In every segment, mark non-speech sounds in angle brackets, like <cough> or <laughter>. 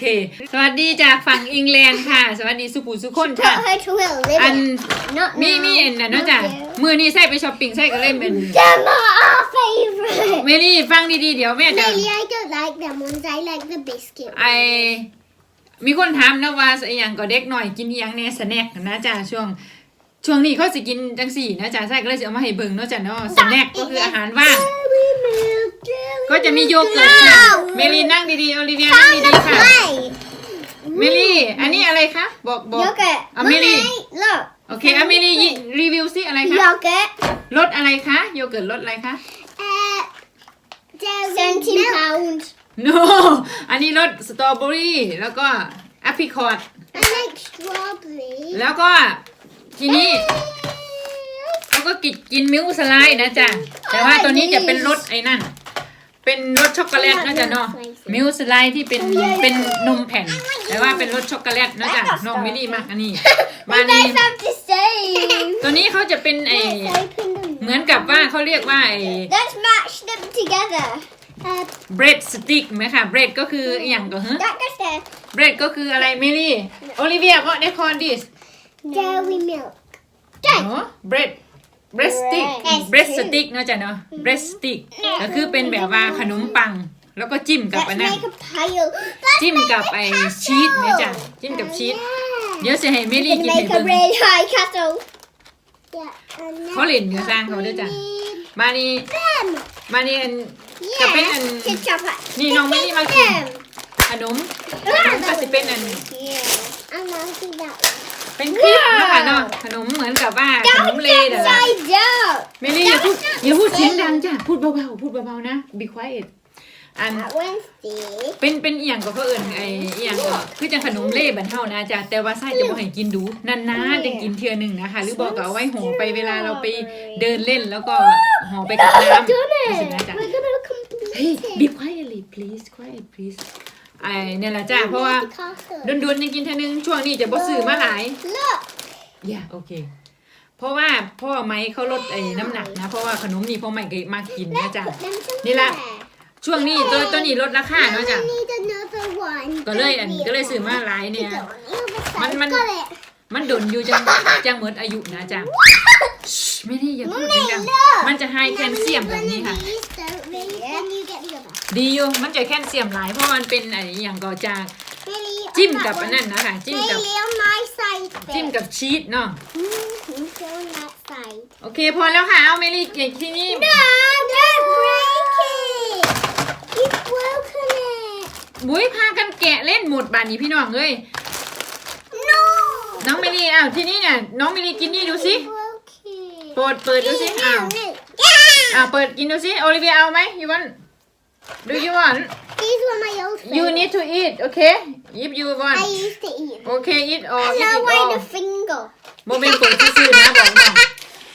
เค สวัสดีจากฝั่งอังกฤษค่ะ สวัสดีสุขุสุขคน Put ค่ะ her to a อัน limit. Not มี now. มีอันนั้นเนาะจ้ะ Not yet. มือนี้ใส่ไปช้อปปิ้งใส่ก็เล่นเป็น Them are our favourite. เมลี่ฟังดีๆเดี๋ยวแม่จะ Really, I don't like them ones. I like the biscuit. ไอมีคนถามนะว่าอหย่างก็เด็กหน่อยกินอหย่างเนี่ยสแน็คนะจ้ะช่วง ช่วงนี้เขาสิกินจังสี่นะจ้ะใส่ก็เลยจะเอามาให้เบิ่งเนาะจ้ะเนาะสแน็คก็คืออาหารว่าง Dairy milk, dairy ก็จะมีโยเกิร์ตค่ะเมลี่นั่งดีๆโอลิเวียนั่งดีๆค่ะ Play. เมลี่อันนี้อะไรคะบอกบอก Yogurt. อะเมลี่ Mummy, look. โอเคอะเมลี่ยิรีวิวสิอะไรคะ Yogurt. รสอะไรคะโยเกิร์ตรสอะไรคะ Uh, dairy milk. pound. no อันนี้รสสตรอเบอรี่แล้วก็แอปริคอต I like strawberry. แล้วก็ทีนี้แล้วก็กินกินมิลค์สไลด์นะจ๊ะแต่ว่าตัวนี้จะเป็นรสไอ้นั่น เป็นรสช็อกโกแลตนะจ๊ะเนาะมิลค์สไลด์ที่เป็นเป็นนมแผ่นแต่ว่าเป็นรสช็อกโกแลตนะจ๊ะน้องมิลลี่มากอันนี้มา You นี่ guys have to save. ตัวนี้เขาจะเป็นไอ Let's open them. เหมือนกับว่าเขาเรียกว่าไอ Let's match them together. Uh, เบรดสติ๊กไหมคะเบรดก็คืออหย่างก็ฮะ that goes there. เบรดก็คืออะไรมิลลี่โอลิเวียก็ได้คอนดิส Dairy milk. เนาะเบรด เบรดสติ๊ก Bread เบรดสติ๊กเนาะจ๊ะเนาะเบรดสติ๊กก็คือเป็นแบบว่าขนมปัง แล้วก็จิ้มกับ Let's อันนั้น make a pile. Let's จิ้ม make กับ a ไอ้ castle. ชีสไหมจ๊ะจิ้มกับชีส Yeah. เดี๋ยวจะให้มิล We ลี่ can กินให้ make a เบิ่ง really high castle. Yeah. and then เขาเล่นอยู่สร้างเขาด้วยจ้ะ we need มานี่ them. มานี่อัน Yeah. Kapit and- to chop it. Ni To nong take mini maki. them. ขนมขนมก็จะเป็นอัน Yeah. And I'll do that. เป็นคลิปเนาะค่ะเนาะขนมเหมือนกับว่าขนม Don't เล get เดอ upside down. เมลี่อย่าพูดอย่าพูดเสียงดังจ้ะพูดเบาๆพูดเบาๆนะ be quiet อัน That Wednesday. เป็นเป็นเอียงกับเขาเอิ่นไอเอียงก็คือจังขนมเล่บันเท่านะจ๊ะแต่ว่าไส้จะบ่ให้กินดูนานๆจะกินเทื่อหนึ่งนะคะ หรือบอกก็เอาไว้ห่อไปเวลาเราไปเดินเล่นแล้วก็ห่อไปกับน้ำ Done สิ it. นะจ๊ะ We're gonna complete เฮ้ย it. be quietly please quiet please ไอเนี่ยแหละจ้ะเพราะว่า The castle. ดนๆยังกินเท่อนึงช่วงนี้จะบ่ซื้อมาหลาย Look. อย่าโอเค เพราะว่าพ่อไม้เขาลดไอ้น้ำหนักนะ เพราะว่าขนมนี่พ่อไม้ก็มากกินนะ Let's จ๊ะ put them นี่ละ somewhere. ช่วงนี้ตัวตัวนี้ลดราคาเนาะจ้ะ We need another one. ก็เลยอันก็เลยซื้อมาหลายเนี่ย มันมัน Got it. มันดนอยู่จังจังเหมือนอายุนะจ๊ะชิไม่ได้อย่าพูดดังเลิกๆมันจะไฮแคลเซียมแบบนี้ค่ะ One of these, don't really, then you get the other. ดีอยู่มันจะแคลเซียมหลายเพราะมันเป็นไอ้อย่างก่อจาก Really, on จิ้ม that กับอัน one. นั้นนะคะจิ้มกับ Really, on my side. จิ้มกับชีสเนาะ Mm, go on that side. โอเคพอแล้วค่ะเอาเมลี่เก่งที่นี่ No, don't break it. You've broken it. บุ้ยพากันแกะเล่นหมดบานนี้พี่น้องเอ้ย No. น้องเมลี่อ้าวที่นี่เนี่ยน้องเมลี่กินนี่ดูสิ Broke it. เปิดเปิดดูสิอ้าว No, no. Yeah. อ้าวเปิดกินดูสิโอลิเวียเอาไหม you want do you want These were my old you favorites. need to eat okay if you want I used to eat them. okay eat all I eat know it why all the finger. โมเมนต์เปิดซื่อๆนะบอกน้อง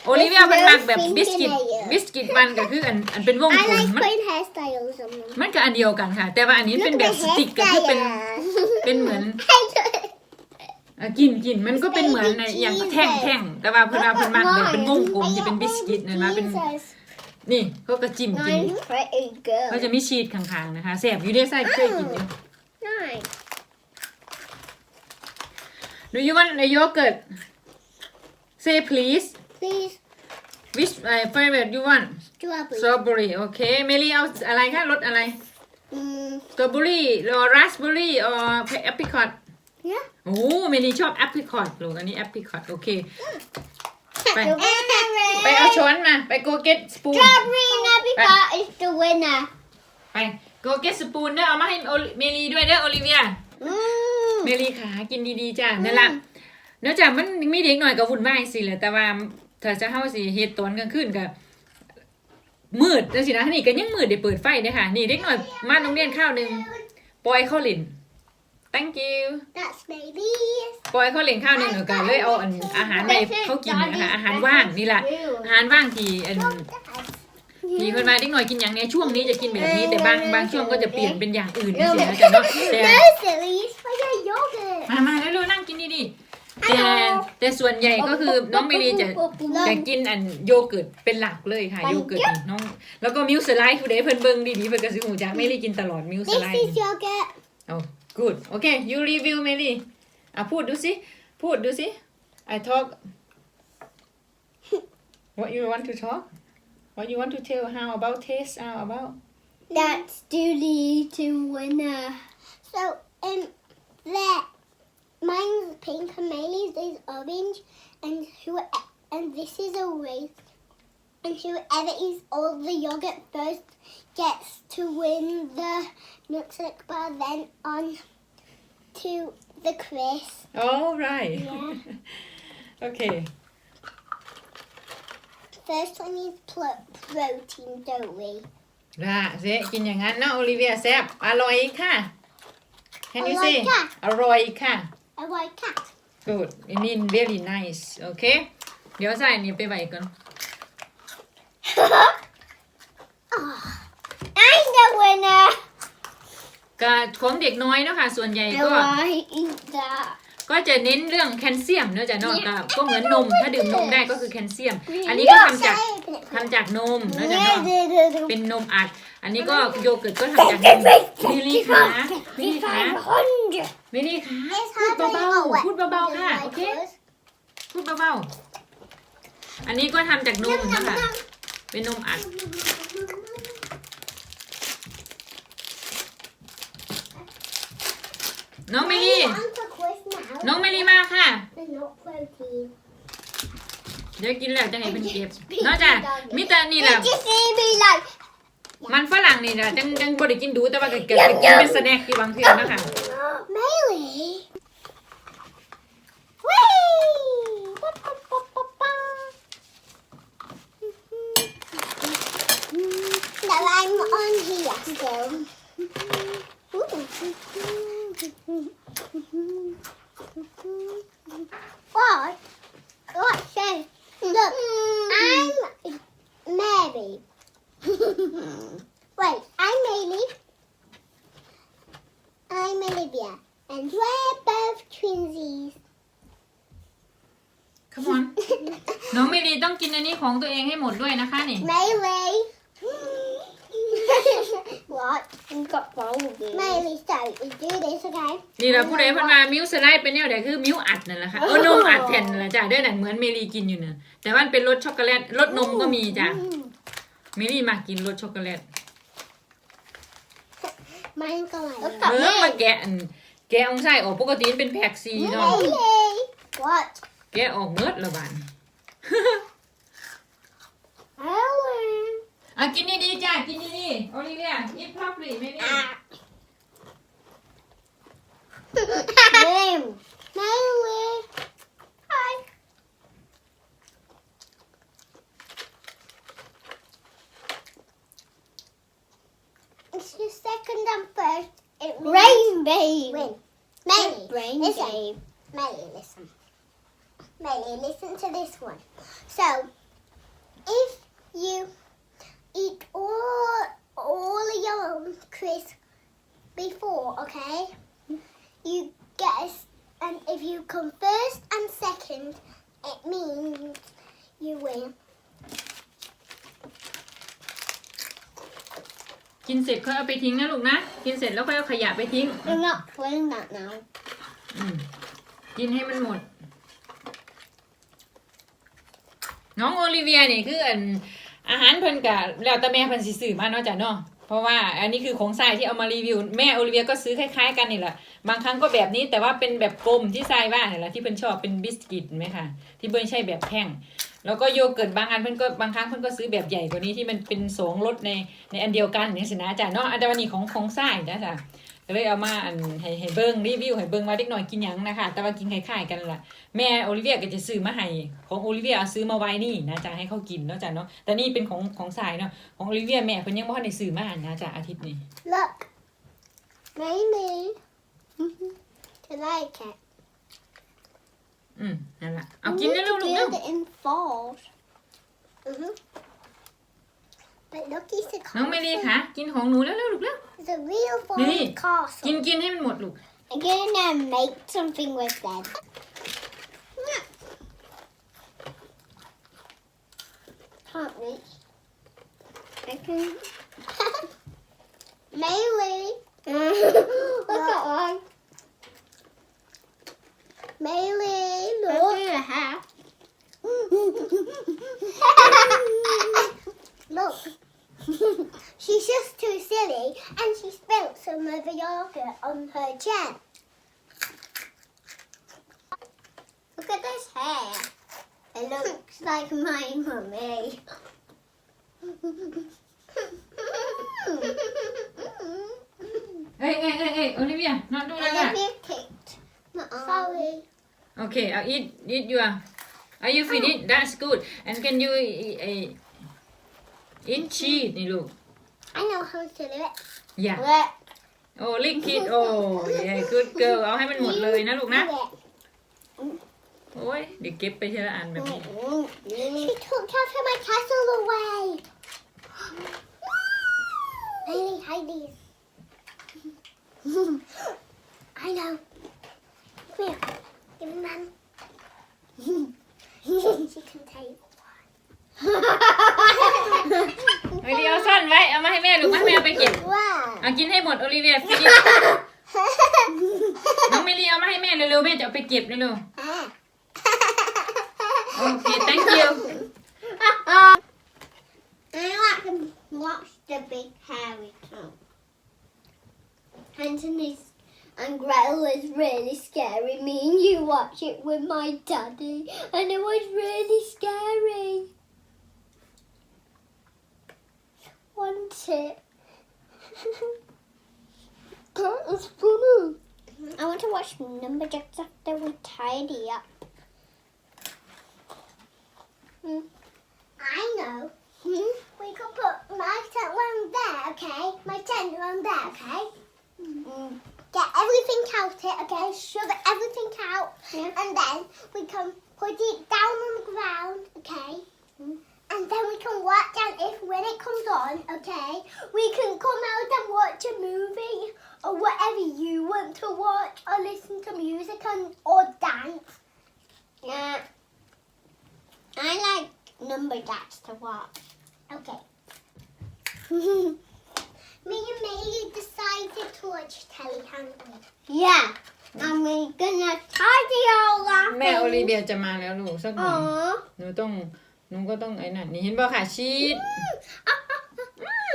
โอลิเวีย There's มัน no มักแบบ finger บิสกิต layer. บิสกิตมันก็คืออันอันเป็นวง I กลม like มัน putting hairstyles on them. มันก็อันเดียวกันค่ะ แต่ว่าอันนี้เป็น Look แบ at บ the สติ๊กก็คือเป็น hairstyle. เป็นเหมือน I don't- อะกินกินมันก็เป็นเหมือนในอย่างแท่งแท่งๆแต่ว่าเพิ่นว่าเพิ่นมักแบบเป็นวงกลมจะเป็นบิสกิตนะนะเป็น Jesus. นี่เขาก็จิ้มกิน Mine's pretty เขา good. จะมีชีสข้างๆนะคะแสบอยู่ได้ไส้เคยกินอยู่ Nice. Do you want a yogurt say please Please, which uh, favorite you want strawberry. strawberry โอเคเมลี่เอาอะไรคะรสอะไร Mm, strawberry หรือ raspberry or apricot yeah. โอ้เมลี่ชอบ apricot ลูกอันนี้ apricot โอเค Bye. Strawberry. ไปเอาช้อนมา ไป go get spoon Strawberry and apricot is the winner. ไป go get spoon เด้อเอามาให้โอลิเมลี่ด้วยเด้อโอลิเวีย Mm. เมลีขากินดีๆจ้ะนั่นละเนื่องจากมันมีเด็กหน่อยกับวุ่นวายสิแหละแต่ว่าถ้าจะเข้าสิเฮ็ดตอนกลางคืนก็มืดจังสินะนี่ก็ยังมืดได้เปิดไฟเด้อค่ะ นี่เด็กหน่อยมาโรงเรียนข้าวหนึงปล่อยเขาเล่น thank you That's baby. ปล่อยเขาเล่นข้าวหนึงแล้วก็เลยเอาอันอาหารไปเขากินนะคะอาหารว่างนี่แหละ อาหารว่างที่อันที่เพิ่นมาเด็กหน่อยกินอย่างเนี้ยช่วงนี้จะกินแบบนี้แต่บางบางช่วงก็จะเปลี่ยนเป็นอย่างอื่นจังซี่นะจ๊ะเนาะแต่ No, silly. It's for your yogurt. มามาแล้วเร็วๆนั่งกินดีๆแต่แต่ส่วนใหญ่ก็คือน้องเมลีจะจะกินอันโยเกิร์ตเป็นหลักเลยค่ะโยเกิร์ตนี่น้อง แล้วก็มิลค์สไลด์คือเดเพิ่นเบิ่งดีๆเพิ่นก็สิหูจักเมลีกินตลอดมิลค์ส This ไลด์ is yogurt. เอา good okay you review Mary อ่ะพูดดูสิ พูดดูสิ I talk what you want to talk what you want to tell how about taste how about That's Julie to winner. So, um, there, mine's pink and Maylee's is orange, and who and this is a race. And whoever eats all the yogurt first gets to win the Nutsack bar. Then on to the Chris. all right Yeah. <laughs> okay First one is pl- protein, don't we? ละเซกินอย่างนั้นนะโอลิเวียแซ่บอร่อยค่ะ Can you อร่อย say ค่ะ อร่อยค่ะ A white cat. good I mean very nice okay เดี๋ยวใส่อันนี้ไปไว้ก่อน Oh, I'm the winner. ก็ของเด็กน้อยเนาะค่ะ ส่วนใหญ่ I ก็ want to eat that. ก็จะเน้นเรื่องแคลเซียมเนอะจ๊ะเนาะเนี่ยก็ก็เหมือนนม ถ้าดื่มนมได้ก็คือแคลเซียม อันนี้ก็ทำจากทำจากนมเนอะจ๊ะเนาะเป็นนมอัด อันนี้ก็โยเกิร์ตก็ทำจากนมมิลลี่คะมิลลี่คะ 500. มิลลี่คะ It's พูด hard to เบา go ๆพูดเบาๆค่ะ โอเค พูดเบาๆ อันนี้ก็ทำจากนมนะคะ เป็นนมอัด น้องมิลลี่ น้องมิลลี่มาค่ะ เดี๋ยวกินแล้วจะให้เป็นเก็บนอกจากมิตรนี่แหละ Did you see me like มันฝรั่งนี่นะจังจังบ่ได้กินดูแต่ว่าก็เกิดไปกินเป็นสแน็คที่บางเทื่อนะคะ Melee? No, I'm on here still. What? What? Say, look, I'm Mary. Wait, I'm Maylee. I'm Olivia, and we're both twinsies. Come on น้องมิลลีต้องกินอันนี้ของตัวเองให้หมดด้วยนะคะนี่ Maylee. What? You've got bold. Maylee, so we do this, okay? นี่เราผู้ใดเพันมามิวสไลด์เป็นแนวใดคือมิวอัดนั่นแหละค่ะเออนมอัดแผ่นนั่นแหละจ้ะเด้อนั่นเหมือนเมลีกินอยู่น่ะแต่ว่ามันเป็นรสช็อกโกแลตรสนมก็มีจ้ะ Mm. เมลีมากินรสช็อกโกแลต Mine's going. Look เออมาแกะอันแกะองไส้ออกปกติมันเป็นแพ็กซีเนาะ Maylee. What? แกะออกเมิดละบาน อ่ะกินดีๆจ้ะกินดีๆโอลิเวีย eat properly เมลี Name. Maylee. Hi. It's your second and first. It Rain babe. Win. Maylee, Brain listen. babe. Maylee, listen. Maylee, listen to this one. So, if you eat all all of your crisps before, okay? You get a s and if you come first and second, it means you win. กินเสร็จค่อยเอาไปทิ้งนะลูกนะ กินเสร็จแล้วค่อยเอาขยะไปทิ้ง I'm not playing that now. อืมกินให้มันหมด น้องโอลิเวียนี่คืออัน อาหารเพิ่นกะแล้วแต่แม่เพิ่นสิซื้อมาเนาะจ้ะเนาะเพราะว่าอันนี้คือของทรายที่เอามารีวิว แม่โอลิเวียก็ซื้อคล้ายๆกันนี่แหละบางครั้งก็แบบนี้แต่ว่าเป็นแบบกลมที่ทรายว่าเนี่ยแหละที่เพิ่นชอบเป็นบิสกิตไหมคะที่เพิ่นใช่แบบแท่งแล้วก็โยเกิร์ตบางอันเพิ่นก็บางครั้งเพิ่นก็ซื้อแบบใหญ่กว่านี้ที่มันเป็นสองรสในในอันเดียวกันอย่างนี้สินะจ้ะเนาะอันแต่วันนี้ของของทรายนะจ้ะ ก็เลยเอามาอันให้ให้เบิ้งรีวิวให้เบิ้งว่าเด็กน้อยกินหยังนะคะแต่ว่ากินคล้ายๆกันล่ะแม่โอลิเวียก็จะซื้อมาให้ของโอลิเวียเอาซื้อมาไว้นี่นะจ๊ะให้เขากินเนาะจ๊ะเนาะแต่นี่เป็นของของสายเนาะของโอลิเวียแม่เพิ่นยังบ่ทันได้ซื้อมานะจ๊ะอาทิตย์นี้ Look. Maybe. I like it. อืมนั่นล่ะเอากินได้แล้วลูกเร็ว Build it in falls. Mhm. But look, it's a น้อง castle. เมลีคะกินของหนูแล้วๆลูกแล้ว It's a real Nee. foreign กิ castle. นกินให้มันหมดลูก I'm gonna make something with them. หอมนี้ I can Maylee. Look at one. Maylee, look. a half. look. She's just too silly and she spilt some of the yogurt on her chair. Look at this hair. It looks like my mummy. เอ้ยเอ้ยเอ้ยเอ้ยโอลิเวียนอนดูเลยค่ะ Olivia kicked my arm. Sorry. Okay, I'll eat eat your. Are you finished? That's good. And can you eat, eat, eat cheese นี่ลูก I know how to do it. Yeah. Look. โอ้ลิคิดโอ้ย good girl เอาให้มันหมดเลยนะลูกนะ Look. โอ้ยเดี๋ยวเก็บไปทีละอันแบบนี้ She took half of my castle away. Haley, hide these. I know. Come here. Give me mum. she can take เฮ้ยเดี๋ยว เอาซ่อนไว้เอามาให้แม่ลูกมาให้แม่เอาไปเก็บ Wow. เอากินให้หมดโอลิเวียฟินิชน้องเมลีเอามาให้แม่เร็วๆแม่จะเอาไปเก็บเร็วๆโอเค thank you I like to watch the big hairy cat. Anthony's and Gretel is really scary. Me and you watch it with my daddy, and it was really scary. One tip. <laughs> that is funny. I want to watch Numberjacks after we tidy up. Hmm. I know. Hmm? We can put my tent one there, okay? My tent one there, okay? Mm. Get everything out it, okay? Shove everything out, and then we can put it down on the ground, okay? And then we can watch and if when it comes on, okay, we can come out and watch a movie or whatever you want to watch or listen to music and or dance. Yeah. I like numberjacks to watch. Okay. <laughs> Me and May decided to watch telly, haven't we? Yeah. And we're gonna tidy all that. แม่โอลิเวียจะมาแล้วลูกสักหน่อย Aww. หนูต้อง หนูก็ต้องไอ้นั่นนี่เห็นบ่ค่ะชีส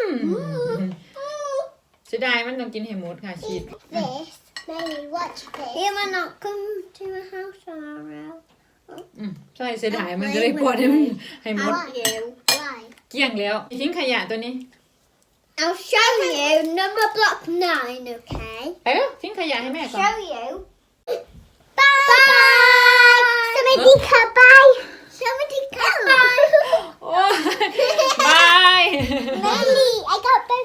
อืมเสียดายมันต้องกินให้หมดค่ะชีส This. Maybe watch this. You might not come to my house tomorrow. อืมใช่เสียดายมันก็เลยปวดให้มันให้หมด How you? Why? เกลี้ยงแล้วทิ้งขยะตัวนี้ I'll show you number block nine, okay? เออทิ้งขยะให้แม่ก่อน Show you. Bye. Bye. Somebody <laughs> come. Bye. <laughs> Bye. <laughs> Melly, I got both.